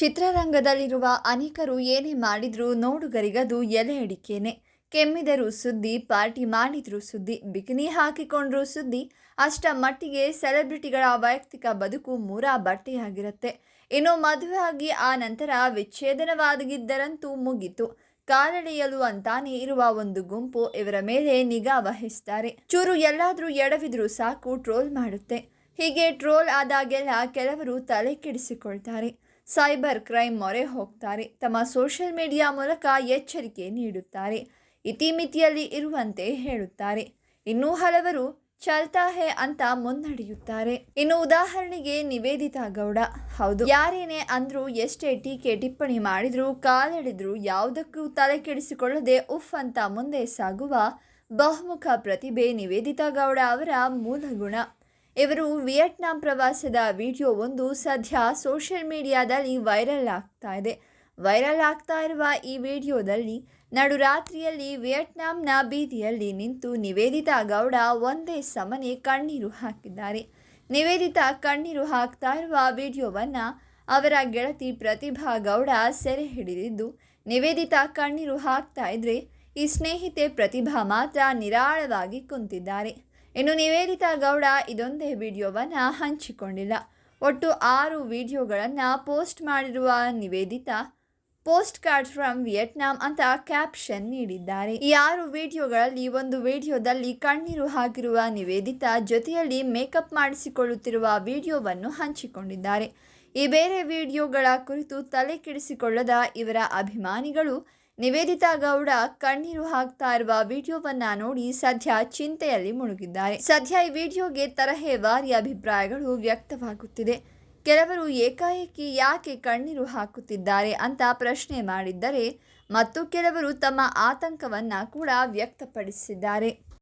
ಚಿತ್ರರಂಗದಲ್ಲಿರುವ ಅನೇಕರು ಏನೇ ಮಾಡಿದ್ರೂ ನೋಡುಗರಿಗದು ಎಲೆ ಅಡಿಕೆನೆ. ಕೆಮ್ಮಿದರೂ ಸುದ್ದಿ, ಪಾರ್ಟಿ ಮಾಡಿದ್ರೂ ಸುದ್ದಿ, ಬಿಕಿನಿ ಹಾಕಿಕೊಂಡ್ರೂ ಸುದ್ದಿ, ಅಷ್ಟ ಮಟ್ಟಿಗೆ ಸೆಲೆಬ್ರಿಟಿಗಳ ವೈಯಕ್ತಿಕ ಬದುಕು ಮೂರ ಬಟ್ಟೆಯಾಗಿರುತ್ತೆ ಇನ್ನು ಮದುವೆ ಆಗಿ ಆ ನಂತರ ವಿಚ್ಛೇದನವಾದಗಿದ್ದರಂತೂ ಮುಗೀತು. ಕಾಲೆಳೆಯಲು ಅಂತಾನೆ ಇರುವ ಒಂದು ಗುಂಪು ಇವರ ಮೇಲೆ ನಿಗಾ ವಹಿಸ್ತಾರೆ. ಚೂರು ಎಲ್ಲಾದರೂ ಎಡವಿದ್ರೂ ಸಾಕು, ಟ್ರೋಲ್ ಮಾಡುತ್ತೆ. ಹೀಗೆ ಟ್ರೋಲ್ ಆದಾಗೆಲ್ಲ ಕೆಲವರು ತಲೆ ಕೆಡಿಸಿಕೊಳ್ತಾರೆ. ಸೈಬರ್ ಕ್ರೈಮ್ ಮೊರೆ ಹೋಗ್ತಾರೆ. ತಮ್ಮ ಸೋಷಿಯಲ್ ಮೀಡಿಯಾ ಮೂಲಕ ಎಚ್ಚರಿಕೆ ನೀಡುತ್ತಾರೆ. ಇತಿಮಿತಿಯಲ್ಲಿ ಇರುವಂತೆ ಹೇಳುತ್ತಾರೆ. ಇನ್ನೂ ಹಲವರು ಚಲ್ತಾ ಹೇ ಅಂತ ಮುನ್ನಡೆಯುತ್ತಾರೆ. ಇನ್ನು ಉದಾಹರಣೆಗೆ ನಿವೇದಿತಾ ಗೌಡ. ಹೌದು. ಯಾರೇನೇ ಅಂದ್ರೂ ಎಷ್ಟೇ ಟೀಕೆ ಟಿಪ್ಪಣಿ ಮಾಡಿದ್ರು ಕಾಲೆಳೆದ್ರು ಯಾವುದಕ್ಕೂ ತಲೆ ಕೆಡಿಸಿಕೊಳ್ಳದೆ ಉಫ್ ಅಂತ ಮುಂದೆ ಸಾಗುವ ಬಹುಮುಖ ಪ್ರತಿಭೆ ನಿವೇದಿತಾ ಗೌಡ ಅವರ ಮೂಲ ಗುಣ ಇವರು ವಿಯೆಟ್ನಾಂ ಪ್ರವಾಸದ ವಿಡಿಯೋ ಒಂದು ಸದ್ಯ ಸೋಷಿಯಲ್ ಮೀಡಿಯಾದಲ್ಲಿ ವೈರಲ್ ಆಗ್ತಾ ಇದೆ. ವೈರಲ್ ಆಗ್ತಾ ಇರುವ ಈ ವಿಡಿಯೋದಲ್ಲಿ ನಡುರಾತ್ರಿಯಲ್ಲಿ ವಿಯೆಟ್ನಾಂನ ಬೀದಿಯಲ್ಲಿ ನಿಂತು ನಿವೇದಿತಾ ಗೌಡ ಒಂದೇ ಸಮನೆ ಕಣ್ಣೀರು ಹಾಕಿದ್ದಾರೆ. ನಿವೇದಿತಾ ಕಣ್ಣೀರು ಹಾಕ್ತಾ ಇರುವ ವಿಡಿಯೋವನ್ನು ಅವರ ಗೆಳತಿ ಪ್ರತಿಭಾ ಗೌಡ ಸೆರೆ ಹಿಡಿದಿದ್ದು, ನಿವೇದಿತಾ ಕಣ್ಣೀರು ಹಾಕ್ತಾ ಇದ್ರೆ ಈ ಸ್ನೇಹಿತೆ ಪ್ರತಿಭಾ ಮಾತ್ರ ನಿರಾಳವಾಗಿ ಕುಂತಿದ್ದಾರೆ. ಇನ್ನು ನಿವೇದಿತಾ ಗೌಡ ಇದೊಂದೇ ವಿಡಿಯೋವನ್ನು ಹಂಚಿಕೊಂಡಿಲ್ಲ. ಒಟ್ಟು ಆರು ವಿಡಿಯೋಗಳನ್ನು ಪೋಸ್ಟ್ ಮಾಡಿರುವ Niveditha post card from Vietnam ಅಂತ ಕ್ಯಾಪ್ಷನ್ ನೀಡಿದ್ದಾರೆ. ಈ ಆರು ವಿಡಿಯೋಗಳಲ್ಲಿ ಒಂದು ವಿಡಿಯೋದಲ್ಲಿ ಕಣ್ಣೀರು ಹಾಕಿರುವ ನಿವೇದಿತಾ ಜೊತೆಯಲ್ಲಿ ಮೇಕಪ್ ಮಾಡಿಸಿಕೊಳ್ಳುತ್ತಿರುವ ವಿಡಿಯೋವನ್ನು ಹಂಚಿಕೊಂಡಿದ್ದಾರೆ. ಈ ಬೇರೆ ವಿಡಿಯೋಗಳ ಕುರಿತು ತಲೆ ಕೆಡಿಸಿಕೊಳ್ಳದ ಇವರ ಅಭಿಮಾನಿಗಳು ನಿವೇದಿತಾ ಗೌಡ ಕಣ್ಣೀರು ಹಾಕ್ತಾ ಇರುವ ವಿಡಿಯೋವನ್ನ ನೋಡಿ ಸದ್ಯ ಚಿಂತೆಯಲ್ಲಿ ಮುಳುಗಿದ್ದಾರೆ. ಸದ್ಯ ಈ ವಿಡಿಯೋಗೆ ತರಹೇವಾರಿ ಅಭಿಪ್ರಾಯಗಳು ವ್ಯಕ್ತವಾಗುತ್ತಿದೆ. ಕೆಲವರು ಏಕಾಏಕಿ ಯಾಕೆ ಕಣ್ಣೀರು ಹಾಕುತ್ತಿದ್ದಾರೆ ಅಂತ ಪ್ರಶ್ನೆ ಮಾಡಿದ್ದರೆ, ಮತ್ತು ಕೆಲವರು ತಮ್ಮ ಆತಂಕವನ್ನ ಕೂಡ ವ್ಯಕ್ತಪಡಿಸಿದ್ದಾರೆ.